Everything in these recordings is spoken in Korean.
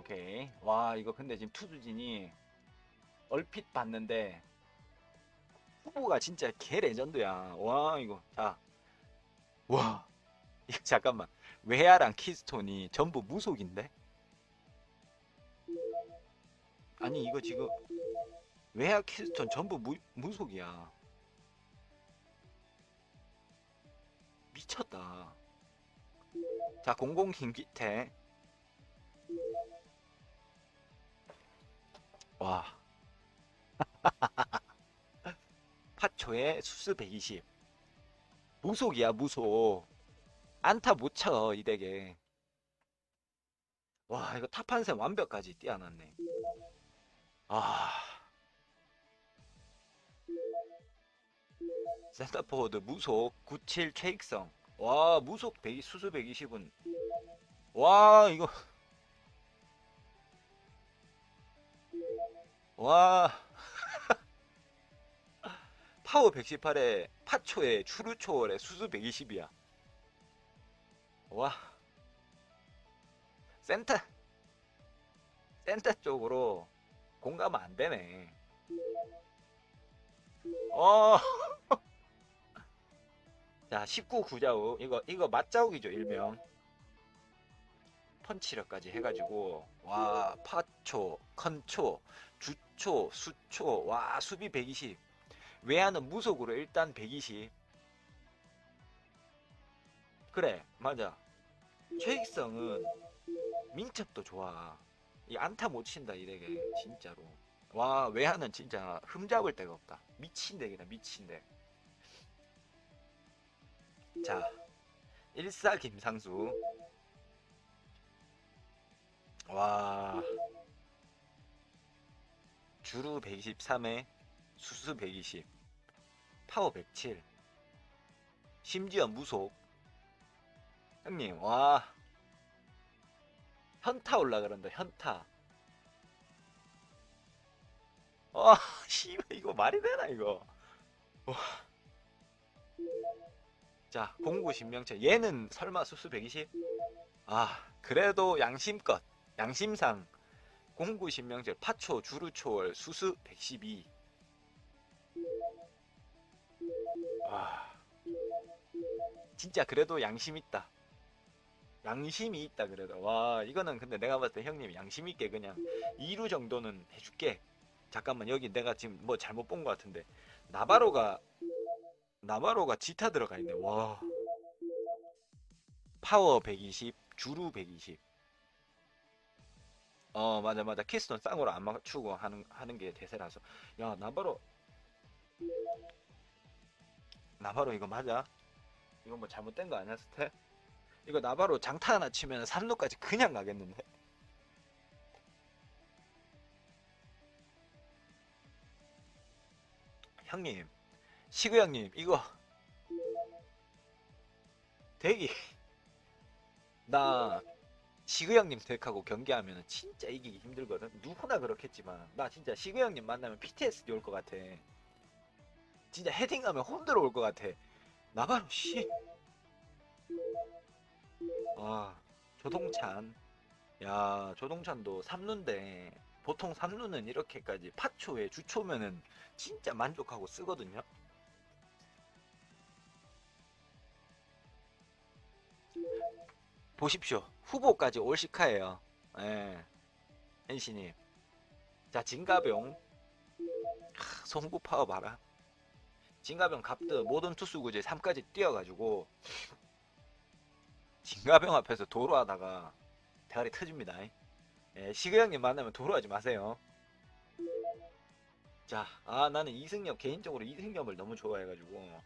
오케이. 와, 이거 근데 지금 투수진이 얼핏 봤는데 후보가 진짜 개 레전드야. 와, 이거. 자. 와. 이거 잠깐만. 외야랑 키스톤이 전부 무속인데? 아니, 이거 지금 외야 키스톤 전부 무, 무속이야. 미쳤다. 자, 공공 김기태. 와. 파초에 수수 120. 무속이야, 무속. 안타 못 쳐, 이 덱에. 와, 이거 탑한샘 완벽까지 뛰어났네. 아. 센터포워드 무속 97 최익성. 와, 무속 100, 수수 120은. 와, 이거. 와. 파워 118에 파초에 추루초월에 수수 120이야. 와. 센터. 센터 쪽으로 공감은 안 되네. 어. 자, 19 구자우. 이거, 이거 맞자욱이죠, 일명. 펀치력까지 해 가지고, 와, 파초, 컨초, 주초, 수초, 와, 수비 120. 외야는 무속으로 일단 120. 그래, 맞아. 최익성은 민첩도 좋아. 이 안타 못 친다, 이 덱에. 진짜로. 와, 외야는 진짜 흠잡을 데가 없다. 미친 덱이다, 미친 덱. 자, 14 김상수. 와. 주루 123에 수수 120. 파워 107. 심지어 무속. 형님, 와. 현타 올라 그런다, 현타. 와, 씨발, 이거 말이 되나, 이거. 와. 자, 공구 신명체. 얘는 설마 수수 120? 아, 그래도 양심껏, 양심상 공구 신명체 파초 주루초월 수수 112. 아, 진짜 그래도 양심 있다. 양심이 있다 그래도 와 이거는 근데 내가 봤을 때 형님 양심 있게 그냥 2루 정도는 해줄게. 잠깐만 여기 내가 지금 뭐 잘못 본 것 같은데 나바로가 나바로가 지타 들어가 있네. 와. 파워 120, 주루 120. 어, 맞아, 맞아. 키스톤 쌍으로 안 맞추고 하는, 하는 게 대세라서. 야, 나바로. 나바로 이거 맞아? 이거 뭐 잘못된 거 아니야, 스텝? 이거 나바로 장타 하나 치면 3루까지 그냥 가겠는데? 형님, 시구 형님, 이거 대기. 나 시구 형님 덱하고 경기하면 진짜 이기기 힘들거든. 누구나 그렇겠지만 나 진짜 시구 형님 만나면 PTSD 올 것 같아. 진짜 헤딩하면 홈들어 올 것 같아. 나바로 씨. 아 조동찬. 야 조동찬도 3루인데 보통 3루는 이렇게까지 파초에 주초면은 진짜 만족하고 쓰거든요. 보십시오. 후보까지 올시카예요. 예. 엔시님. 자, 진가병. 하, 송구 파워 봐라. 진가병 갑드 모든 투수 구제 3까지 뛰어가지고 진가병 앞에서 도로하다가 대가리 터집니다. 예, 시그 형님 만나면 도로하지 마세요. 자, 아 나는 이승엽 개인적으로 이승엽을 너무 좋아해가지고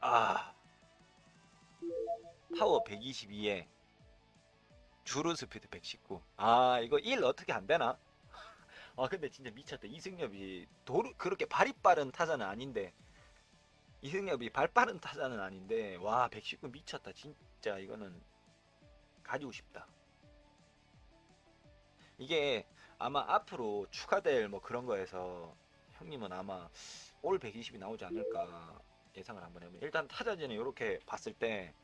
아 파워 122에 주루 스피드 119. 아, 이거 1 어떻게 안 되나? 아, 근데 진짜 미쳤다. 이승엽이 도루 그렇게 발이 빠른 타자는 아닌데 이승엽이 발 빠른 타자는 아닌데 와, 119 미쳤다. 진짜 이거는 가지고 싶다. 이게 아마 앞으로 추가될 뭐 그런 거에서 형님은 아마 올 120이 나오지 않을까 예상을 한번 해보면 일단 타자진은 이렇게 봤을 때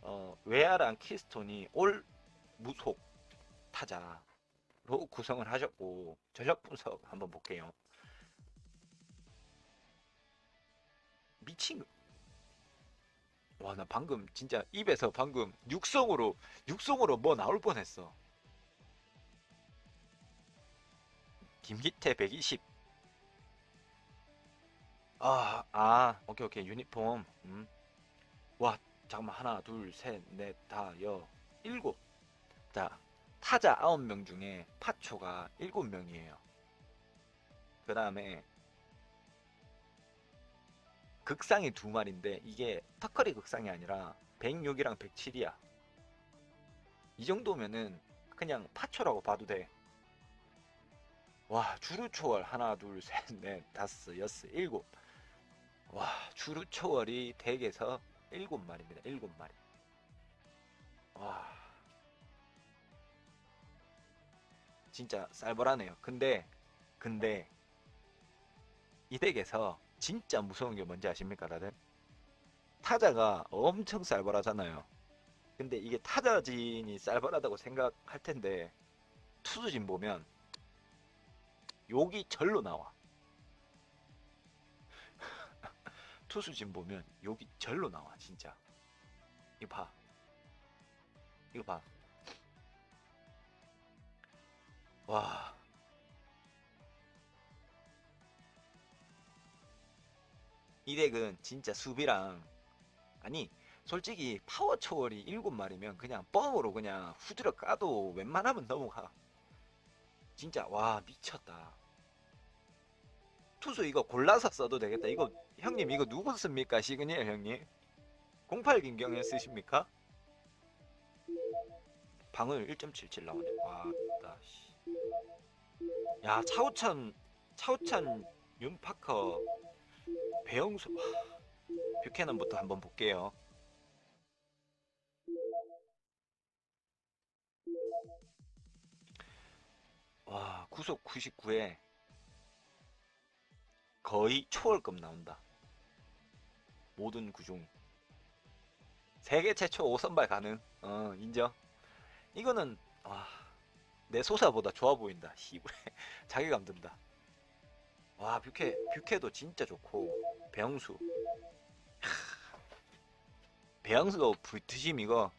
어, 외야랑 키스톤이 올 무속 타자로 구성을 하셨고 전력 분석 한번 볼게요. 미친 와 나 방금 진짜 입에서 방금 육성으로 육성으로 뭐 나올 뻔했어. 김기태 120. 아, 아, 오케이, 오케이. 유니폼. 음. 와, 잠깐만. 하나, 둘, 셋, 넷, 다, 여, 일곱. 자, 타자 아홉 명 중에 파초가 일곱 명이에요. 그 다음에 극상이 두 마리인데 이게 턱걸이 극상이 아니라 106이랑 107이야. 이 정도면은 그냥 파초라고 봐도 돼. 와, 주루 초월 하나, 둘, 셋, 넷, 다섯, 여섯, 일곱. 와, 주루초월이 덱에서 일곱 마리입니다. 일곱 마리. 와, 진짜 쌀벌하네요. 근데, 근데 이 덱에서 진짜 무서운 게 뭔지 아십니까, 다들? 타자가 엄청 쌀벌하잖아요. 근데 이게 타자진이 쌀벌하다고 생각할 텐데 투수진 보면 욕이 절로 나와. 투수진 보면 욕이 절로 나와, 진짜. 이거 봐. 이거 봐. 와. 이 덱은 진짜 수비랑 아니 솔직히 파워 초월이 7마리면 그냥 뻥으로 그냥 후드려 까도 웬만하면 넘어가. 진짜 와 미쳤다. 투수 이거 골라서 써도 되겠다. 이거 형님 이거 누구 씁니까? 시그니엘 형님? 08 김경현 쓰십니까? 방울 1.77 나오네. 와 나 씨. 야 차우찬 차우찬 윤파커 배영수 와, 뷰캐넌부터 한번 볼게요. 와 구속 99에 거의 초월급 나온다. 모든 구종. 세계 최초 5선발 가능. 어 인정. 이거는 와, 내 소사보다 좋아 보인다. 씨부레 자괴감 든다. 와 뷰캐 뷰캐도 진짜 좋고 배영수. 하, 배영수가 불트심 이거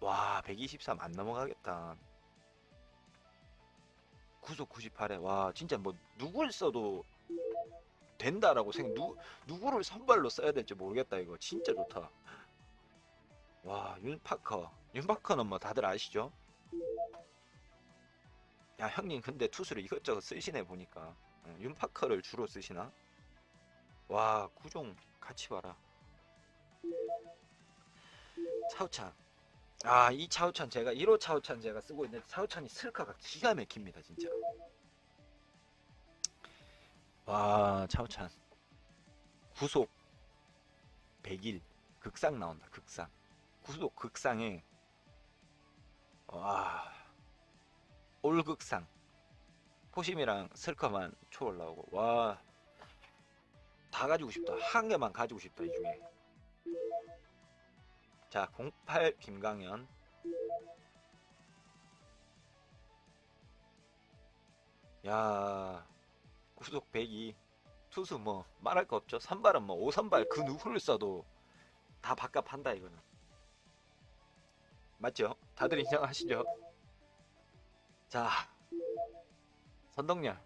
와 123 안 넘어가겠다. 구속 98에 와 진짜 뭐 누굴 써도 된다라고 생각 누 누구를 선발로 써야 될지 모르겠다 이거 진짜 좋다. 와 윤파커 윤파커는 뭐 다들 아시죠? 야 형님 근데 투수를 이것저것 쓰시네 보니까 어, 윤파커를 주로 쓰시나? 와 구종 같이 봐라. 차우찬 아, 이 차우찬 제가 1호 차우찬 제가 쓰고 있는데 차우찬이 슬카가 기가 막힙니다, 진짜. 와, 차우찬. 구속 100일 극상 나온다. 극상. 구속 극상에 와. 올극상. 포심이랑 슬카만 초월 나오고 와. 다 가지고 싶다. 한 개만 가지고 싶다, 이 중에. 자, 08 김강현. 야, 구속 102. 투수 뭐 말할 거 없죠. 선발은 뭐 5선발 그 누구를 써도 다 바값한다 이거는. 맞죠? 다들 인정하시죠? 자, 선동열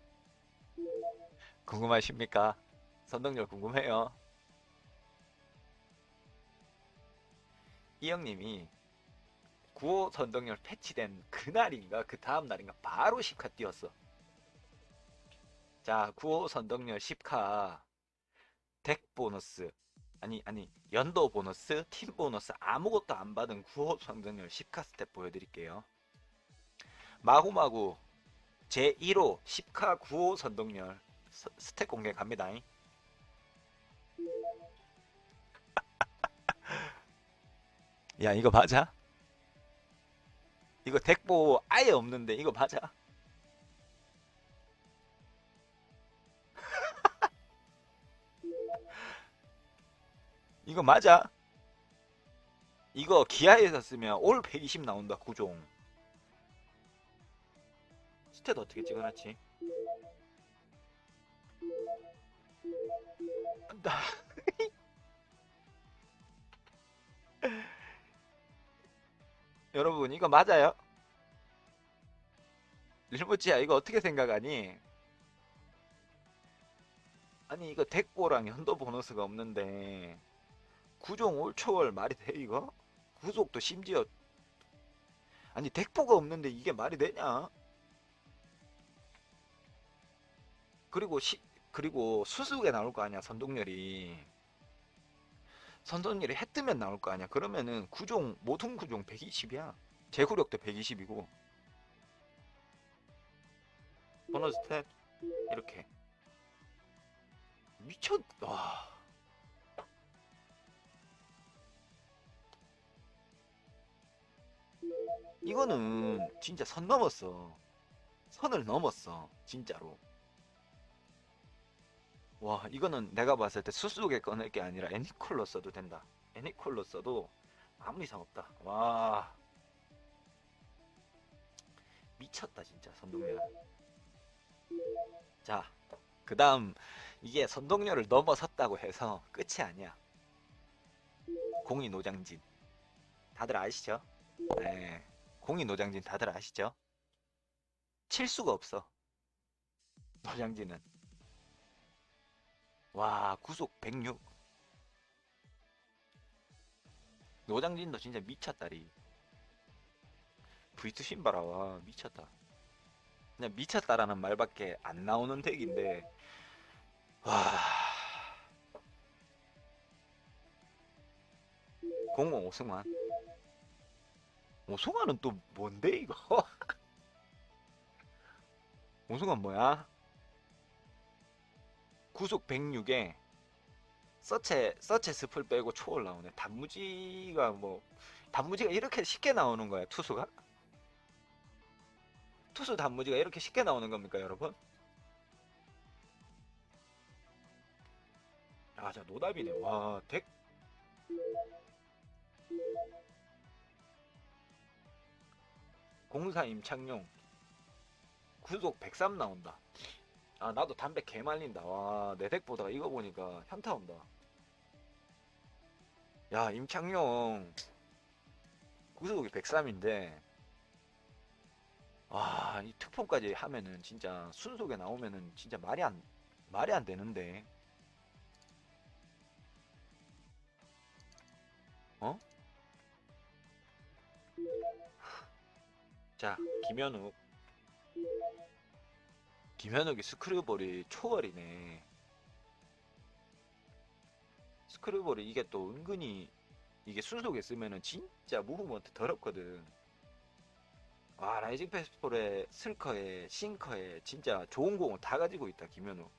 궁금하십니까? 선동열 궁금해요. 이 형님이 9호 선동열 패치된 그날인가 그 다음 날인가 바로 10카 뛰었어. 자, 9호 선동열 10카 덱 보너스 아니 아니 연도 보너스 팀 보너스 아무것도 안 받은 9호 선동열 10카 스텝 보여드릴게요. 마구마구 제 1호 10카 9호 선동열 스- 스텝 공개 갑니다. 야 이거 맞아? 이거 덱보 아예 없는데 이거 맞아? 이거 맞아? 이거 기아에서 쓰면 올 120 나온다 구종 스탯 어떻게 찍어놨지? 나 여러분 이거 맞아요? 일모찌야 이거 어떻게 생각하니? 아니 이거 덱보랑 현도 보너스가 없는데 구종 올 초월 말이 돼 이거? 구속도 심지어 아니 덱보가 없는데 이게 말이 되냐? 그리고 시 그리고 수수에 나올 거 아니야 선동열이 선동열이 해 뜨면 나올 거 아니야. 그러면은 구종 모든 구종 120이야. 제구력도 120이고. 보너스 스탯 이렇게. 미쳤 와. 이거는 진짜 선 넘었어. 선을 넘었어 진짜로 와 이거는 내가 봤을 때 수수에 꺼낼 게 아니라 애니콜로 써도 된다. 애니콜로 써도 아무 이상 없다. 와. 미쳤다 진짜 선동열 자그 다음 이게 선동열을 넘어섰다고 해서 끝이 아니야. 공이 노장진. 다들 아시죠? 네 공이 노장진 다들 아시죠? 칠 수가 없어. 노장진은 와 구속 106 노장진도 진짜 미쳤다리. V2 신바라 와 미쳤다. 그냥 미쳤다라는 말밖에 안 나오는 덱인데 와. 공공 오승환. 오승환은 또 뭔데 이거? 오승환 뭐야 구속 106에 서체 서체 스플 빼고 초월 나오네. 단무지가 뭐 단무지가 이렇게 쉽게 나오는 거야 투수가? 투수 단무지가 이렇게 쉽게 나오는 겁니까 여러분? 아, 자 노답이네. 와, 덱 공사 임창용 구속 103 나온다. 아 나도 담배 개 말린다. 와내 덱 보다 이거 보니까 현타 온다. 야 임창용. 구속이 103인데. 와이 특폰까지 하면은 진짜 순속에 나오면은 진짜 말이 안 말이 안 되는데. 어? 자 김현욱 김현욱이 스크류볼이 초월이네. 스크류볼이 이게 또 은근히 이게 순속에 쓰면은 진짜 무브먼트 더럽거든. 와 라이징 패스폴에 슬커에 싱커에 진짜 좋은 공을 다 가지고 있다 김현욱.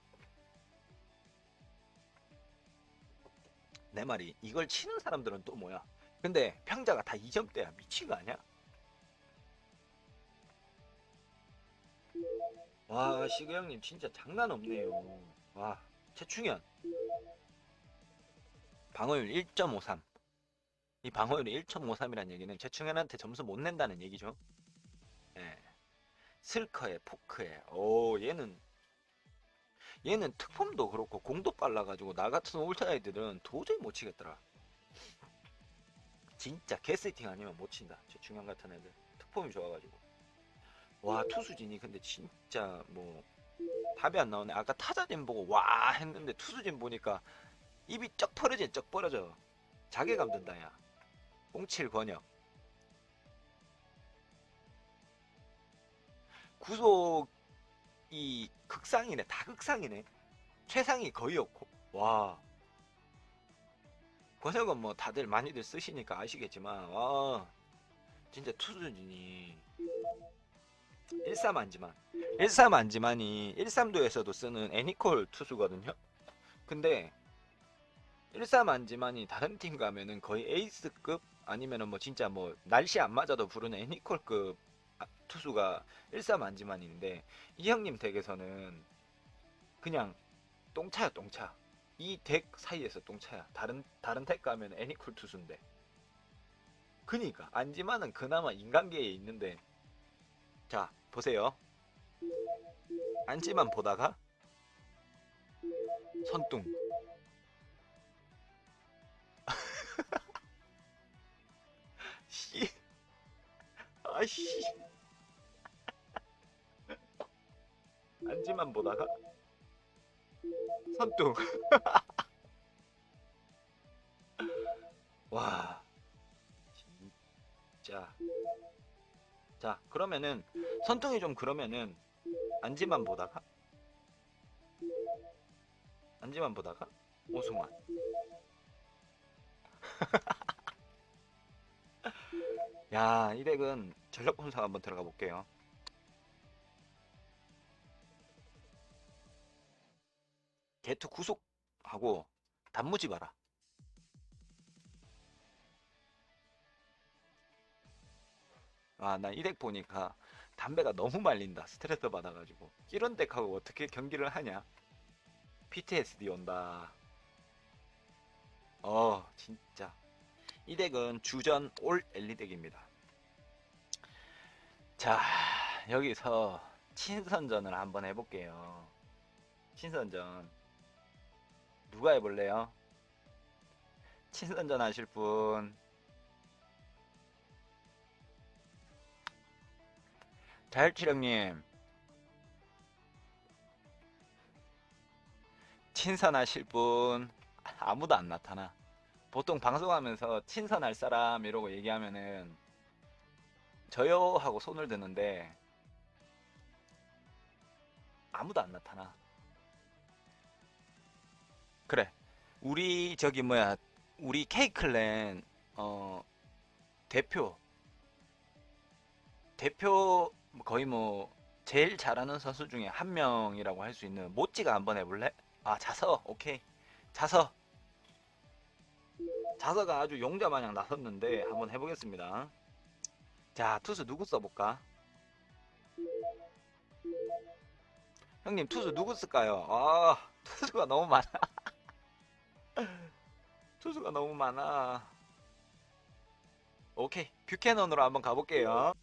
내 말이 이걸 치는 사람들은 또 뭐야? 근데 평자가 다 2점대야 미친 거 아니야? 와 시그 형님 진짜 장난 없네요. 와 최충현 방어율 1.53. 이 방어율이 1.53이라는 얘기는 최충현한테 점수 못 낸다는 얘기죠. 예. 슬커에 포크에 오 얘는 얘는 특품도 그렇고 공도 빨라가지고 나 같은 울트라 애들은 도저히 못 치겠더라. 진짜 개세팅 아니면 못 친다. 최충현 같은 애들 특품이 좋아가지고. 와 투수진이 근데 진짜 뭐 답이 안 나오네. 아까 타자진 보고 와 했는데 투수진 보니까 입이 쩍 벌어져 쩍 벌어져. 자괴감 든다 야. 07 권역. 구속이 극상이네. 다 극상이네. 최상이 거의 없고. 와. 권역은 뭐 다들 많이들 쓰시니까 아시겠지만 와 진짜 투수진이 13 안지만 13 안지만이 13도에서도 쓰는 애니콜 투수거든요. 근데 13 안지만이 다른 팀 가면은 거의 에이스급 아니면은 뭐 진짜 뭐 날씨 안 맞아도 부르는 애니콜급 아, 투수가 13 안지만인데 이 형님 덱에서는 그냥 똥차야 똥차. 이 덱 사이에서 똥차야. 다른 다른 덱 가면 애니콜 투수인데. 그니까 안지만은 그나마 인간계에 있는데 자 보세요. 안지만 보다가 선뚱. 씨. 아씨. 안지만 보다가 선뚱. 와 진짜 자 그러면은 선뚱이 좀 그러면은 안지만 보다가 안지만 보다가 오승환 야, 이 덱은 전력 분석 한번 들어가 볼게요. 게투 구속하고 단무지 봐라. 아, 나이덱 보니까 담배가 너무 말린다. 스트레스 받아가지고. 이런 덱하고 어떻게 경기를 하냐? PTSD 온다. 어, 진짜. 이 덱은 주전 올 엘리 덱입니다. 자, 여기서 친선전을 한번 해볼게요. 친선전. 누가 해볼래요? 친선전 하실 분. 자율치령님. 친선하실 분. 아무도 안 나타나. 보통 방송하면서 친선할 사람 이러고 얘기하면은 저요 하고 손을 드는데 아무도 안 나타나. 그래. 우리 저기 뭐야 우리 K클랜 어 대표 대표 거의 뭐 제일 잘하는 선수 중에 한 명이라고 할 수 있는 모찌가 한번 해볼래? 아 자서 오케이 자서 자서가 아주 용자 마냥 나섰는데 한번 해보겠습니다. 자 투수 누구 써볼까? 형님 투수 누구 쓸까요? 아 투수가 너무 많아. 투수가 너무 많아. 오케이 뷰캐넌으로 한번 가볼게요.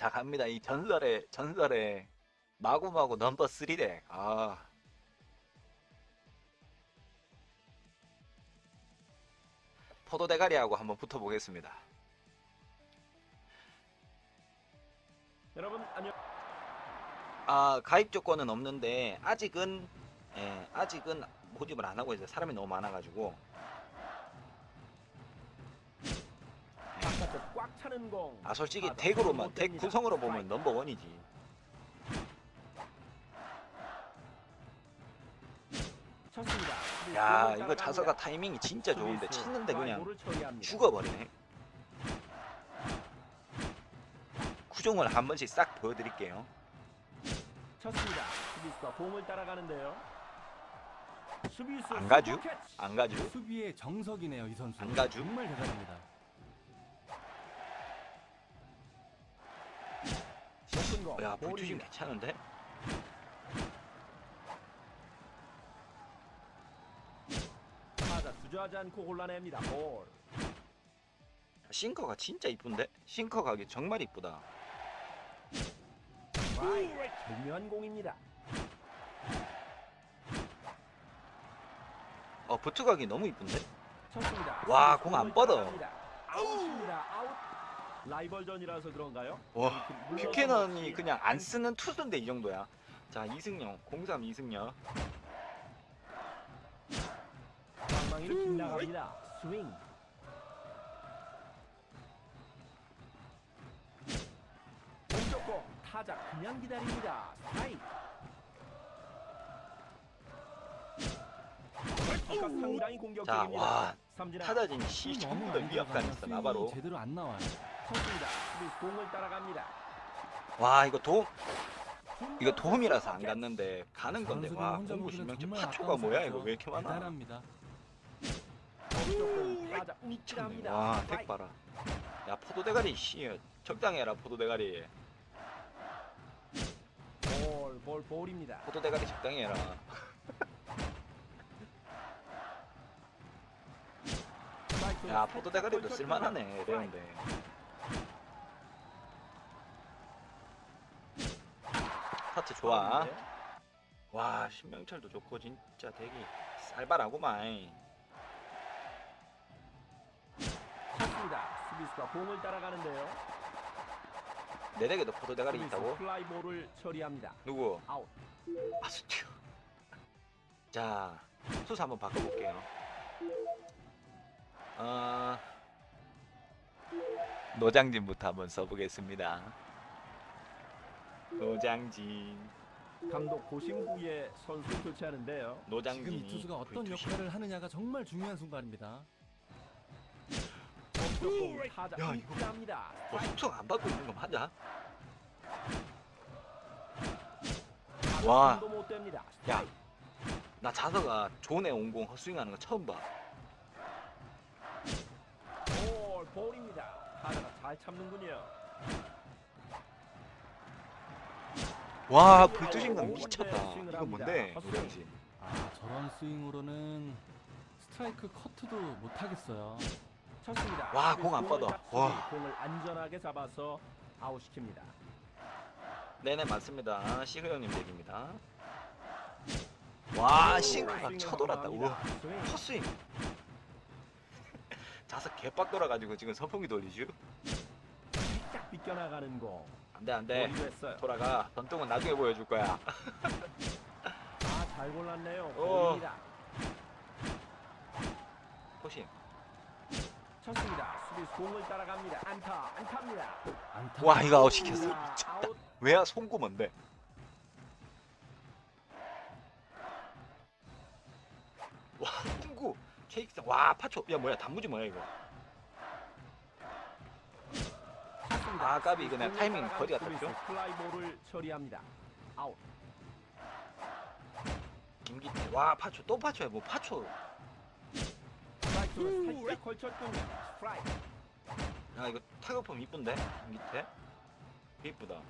자 갑니다. 이 전설의 전설의 마구마구 넘버 3덱. 아 포도 대가리하고 한번 붙어보겠습니다. 여러분 안녕. 아 가입 조건은 없는데 아직은 예, 아직은 모집을 안 하고 있어요. 사람이 너무 많아가지고 꽉 차는 공. 아 솔직히 아, 덱으로만 못 덱. 구성으로 보면 넘버 원이지. 쳤습니다. 야 공을 이거. 자서가 타이밍이 진짜 좋은데 치는데 그냥. 죽어버리네. 구종을 한 번씩 싹 보여드릴게요. 쳤습니다. 수비수가 공을 따라가는데요. 수비수 안 캐치. 안 가죠? 수비의 정석이네요 이 선수. 안 가죠? 정말 대단합니다. 공. 야 볼입니다. 괜찮은데? 타자 주저하지 않고 골라냅니다. 볼. 싱커가 진짜 이쁜데? 싱커 가기 정말 이쁘다. 절묘한 공입니다. 어 부트 가기 너무 이쁜데? 쳤습니다. 와, 공안 공을 뻗어. 아웃입니다. 아웃. 라이벌전이라서 그런가요? 와 뷰캐넌이 먹기. 그냥 안 쓰는 투수인데 이 정도야. 자 이승용 03 이승용. 방망이를 빗나갑니다. 스윙. 공격 공 타자 그냥 기다립니다. 아까 상당히 자 공격적입니다. 와 삼진아 타자진 시 전부 다 위압감 있어 나바로. 제대로 안 나와요. 쳤습니다. 수비수 공을 따라갑니다. 와 이거 도움 이거 도움이라서 안. 갔는데 가는 건데 와 공구 정말 파초가 뭐야 이거. 왜 이렇게 많아? 대단합니다. 미쳤네. 움찔합니다. 와, 덱 스트라이크. 봐라. 야, 포도 대가리 씨. 적당히 해라, 포도 대가리. 볼, 볼, 볼입니다. 포도 대가리 적당히 해라. 스트라이크 야 포도 대가리도 쓸만하네 레온데 하트 좋아 와 신명철도 좋고 진짜 되게 쌀발하구만 쳤습니다. 수비수가 공을 따라가는데요. 내 덱에도 포도 대가리 있다고? 플라이볼을 처리합니다. 누구? 아웃. 아스티오 자 수수 한번 바꿔볼게요 어... 노장진부터 한번 써보겠습니다 노장진 감독 고심 후에 선수 교체하는데요. 지금 노장진이 이 투수가 어떤 불투신. 역할을 하느냐가 정말 중요한 순간입니다. 타자 야, 이거- 합니다. 어, 숙성 안 받고 있는 거 맞아? 와. 못 됩니다. 야, 나 자서가 존에 온공 헛스윙하는 거 처음 봐. 볼 볼입니다. 타자가 잘 참는군요. 와, 불투신감 미쳤다. 이거 뭔데? 노장진. 아 저런 스윙으로는 스트라이크 커트도 못 하겠어요. 쳤습니다. 와, 공안 뻗어. 잡수고 와. 공을 안전하게 잡아서 아웃시킵니다. 네네 맞습니다. 시그 형님 덱입니다. 와, 싱크가 쳐돌았다. 우와, 감사합니다. 스윙. 헛스윙. 자석 개빡 돌아가지고 지금 선풍기 돌리죠? 살짝 비껴나가는 공. 안돼 안돼. 돌아가. 전통은 나중에 보여줄 거야. 아, 잘 골랐네요. 어. 볼입니다. 포심. 쳤습니다. 수비수 공을 따라갑니다. 안타, 안타입니다. 안타. 와, 이거 아웃 시켰어. 아, 미쳤다. 아웃. 왜야 송구 뭔데? 와 송구 케이크 와 파초 야 뭐야 단무지 뭐야 이거. 아, 까비, 이거 내가 수비수 타이밍 거리가 탔죠? 플라이볼을 처리합니다. 아웃. 김기태 와 파초 또 파초야 뭐 파초 스트라이크를 살짝 걸쳤군요. 스트라이크. 야 이거 타격폼 이쁜데 김기태 이쁘다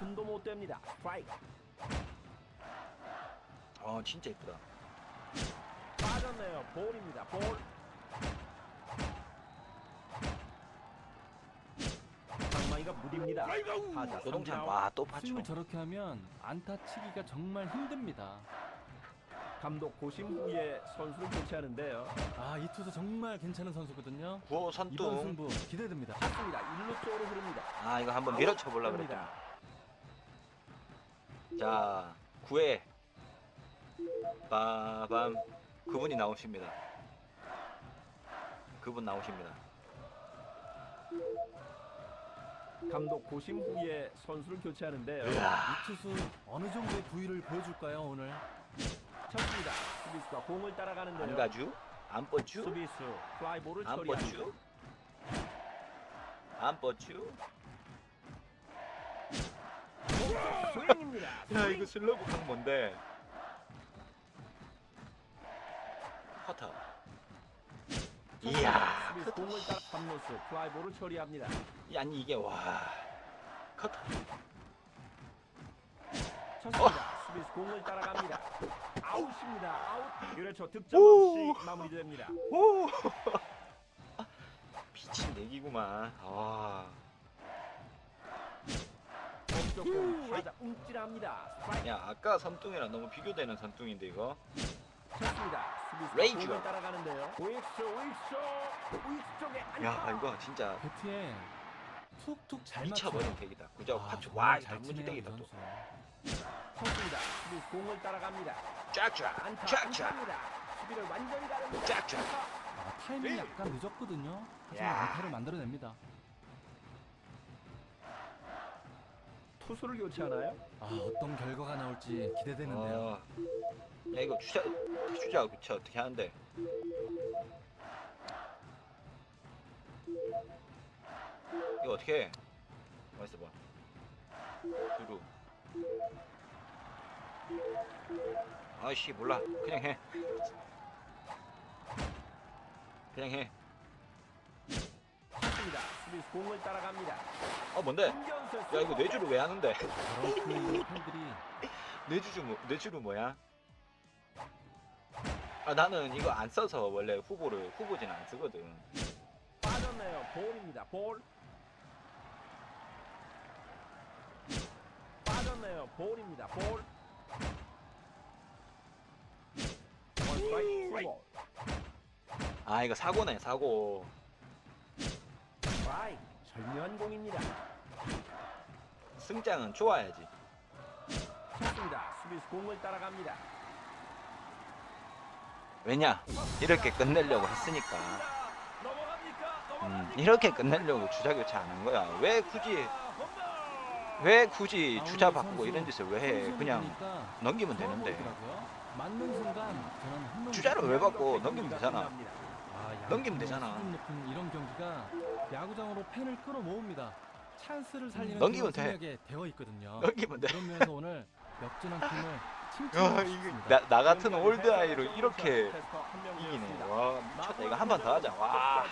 손도 못 댑니다. 스트라이크. 어 진짜 이쁘다 빠졌네요. 볼입니다. 볼. 방망이가 무딥니다. 타자 노동찬 삼진 와또 파초 스윙을 저렇게 하면 안타 치기가 정말 힘듭니다. 감독 고심 후에 선수를 교체하는데요. 아 이 투수 정말 괜찮은 선수거든요. 구호 이번 선뚱 승부 기대됩니다. 쳤습니다. 일루 쪽으로 흐릅니다. 아 이거 한번 밀어쳐 보려 그랬다 됩니다. 자 9회 빠밤 그분이 나오십니다 그분 나오십니다 감독 고심 후에 선수를 교체하는데요. 으아 이 투수 어느 정도의 부위를 보여줄까요 오늘? 쳤습니다. 수비수가 공을 따라가는데요. 안 가주 안 뻗주 수비수 플라이볼을 안 처리합니다. 뻗주 안 뻗주 스윙입니다. 야 이거 슬로브 각 뭔데 커터 이야 공을 따라 3루수 플라이볼을 처리합니다. 아니 이게 와 커터 쳤습니다. 수비수 공을 따라갑니다. 아웃입니다. 아웃. 유래초 득점 오. 없이 마무리됩니다. 오 미친 내기구만 아 왼쪽 공 타자 움찔합니다. 스트라이크 야 아까 선뚱이랑 너무 비교되는 선뚱인데 이거 레이저. 야 이거 진짜 배트에 툭툭 잘 맞춰. 미쳐 버린 덱이다 구자고 아, 정말 와이 덱이다 또 선수. 쳤습니다. 수비수 공을 따라갑니다. 쫙쫙 쫙쫙. 수비를 완전히 가릅니다. 쫙쫙. 아, 타이밍이 약간 늦었거든요. 하지만 야. 안타를 만들어냅니다. 투수를 교체하나요? 아 어떤 결과가 나올지 기대되는데요. 어. 야 이거 주자 주자 교체 어떻게 하는데. 이거 어떻게 해? 맛있어 봐. 두루. 아이씨 몰라. 그냥 해. 그냥 쳤 습니다. 수비수 공을 따라갑니다. 어, 뭔데 야 이거 뇌주로 왜 하는데 뇌주주 뭐 뇌주로 뭐야 아, 나는 이거 안 써서 원래 후보를 후보지는 안 쓰거든. 빠졌네요. 볼입니다. 볼. 빠졌네요. 볼입니다. 볼. 아 이거 사고네 사고. 스트라이크. 절묘한 공입니다. 승장은 좋아야지. 쳤습니다. 수비수 공을 따라갑니다. 왜냐 이렇게 끝내려고 했으니까. 음, 이렇게 끝내려고 주자 교체 안한 거야. 왜 굳이 왜 굳이 주자 바꾸고 이런 짓을 왜 해? 그냥 넘기면 되는데. 주자를 왜 바꿔? 넘기면 되잖아. 아, 양팀의 넘기면 되잖아. 야구장으로 팬을 끌어모읍니다. 찬스를 살리는 넘기면 그런 돼. 생각에 되어 있거든요. 넘기면 돼. 그런 면에서 오늘 역전한 팀을 야, 이거 싶습니다. 나, 나 같은 올드 아이로 이렇게 이기네. 와 미쳤다. 이거 한 번 더 하자. 와.